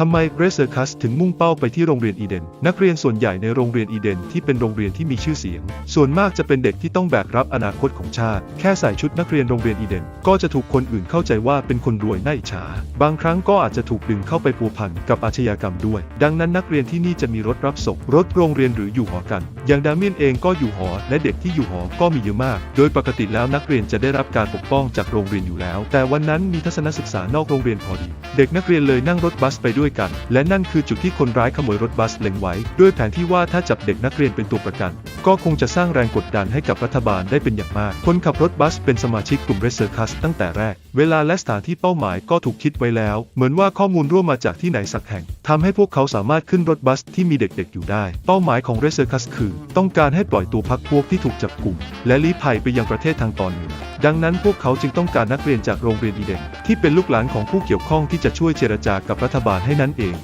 ทำไมเกรเซอร์คัสถึงมุ่งเป้าไปที่โรงเรียนอีเดน นักเรียนส่วนใหญ่ในโรงเรียนอีเดนที่เป็นโรงเรียนที่มีชื่อเสียง ส่วนมากจะเป็นเด็กที่ต้องแบกรับอนาคตของชาติ แค่ใส่ชุดนักเรียนโรงเรียนอีเดน ก็จะถูกคนอื่นเข้าใจว่าเป็นคนรวยน่าอิจฉา บางครั้งก็อาจจะถูกดึงเข้าไปพัวพันกับอาชญากรรมด้วย ดังนั้นนักเรียนที่นี่จะมีรถรับส่ง รถโรงเรียนหรืออยู่หอกัน อย่างดามียนเองก็อยู่หอ และเด็กที่อยู่หอก็มีเยอะมาก โดยปกติแล้วนักเรียนจะได้รับการปกป้องจากโรงเรียนอยู่แล้ว แต่วันนั้นมีทัศนศึกษานอกโรงเรียนพอดี เด็กนักเรียนเลยนั่งรถบัสไปด้วยกัน และนั่นคือจุดที่คนร้ายขโมยรถบัสเล็งไว้ ด้วยแผนที่ว่าถ้าจับเด็กนักเรียนเป็นตัวประกัน ก็คงจะสร้างแรงกดดันให้กับรัฐบาลได้เป็นอย่างมาก คนขับรถบัสเป็นสมาชิกกลุ่มเรสเซอร์คัสตั้งแต่แรก เวลาและสถานที่เป้าหมายก็ถูกคิดไว้แล้ว เหมือนว่าข้อมูลร่วมมาจากที่ไหนสักแห่งทำให้พวกเขาสามารถขึ้นรถบัสที่มีเด็กๆอยู่ได้ เป้าหมายของเรสเซอร์คัสคือ ต้องการให้ปล่อยตัวพักพวกที่ถูกจับกลุ่ม และลี้ภัยไปยังประเทศทางตอนเหนือดังนั้นพวกเขาจึงต้องการนักเรียนจากโรงเรียนอีเดนที่เป็นลูกหลานของผู้เกี่ยวข้องที่จะช่วยเจรจากับรัฐบาลให้นั่นเอง